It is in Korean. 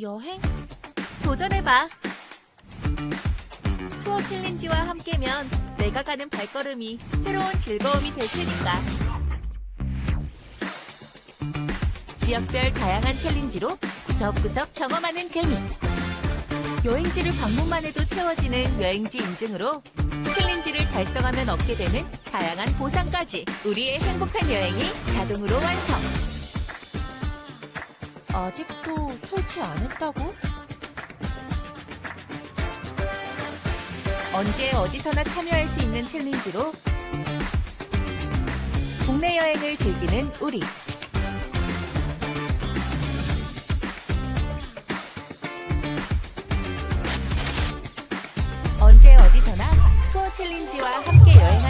여행? 도전해봐. 투어 챌린지와 함께면 내가 가는 발걸음이 새로운 즐거움이 될 테니까. 지역별 다양한 챌린지로 구석구석 경험하는 재미. 여행지를 방문만 해도 채워지는 여행지 인증으로 챌린지를 달성하면 얻게 되는 다양한 보상까지 우리의 행복한 여행이 자동으로 완성. 아직도 설치 안 했다고? 언제 어디서나 참여할 수 있는 챌린지로 국내 여행을 즐기는 우리. 언제 어디서나 투어 챌린지와 함께 여행하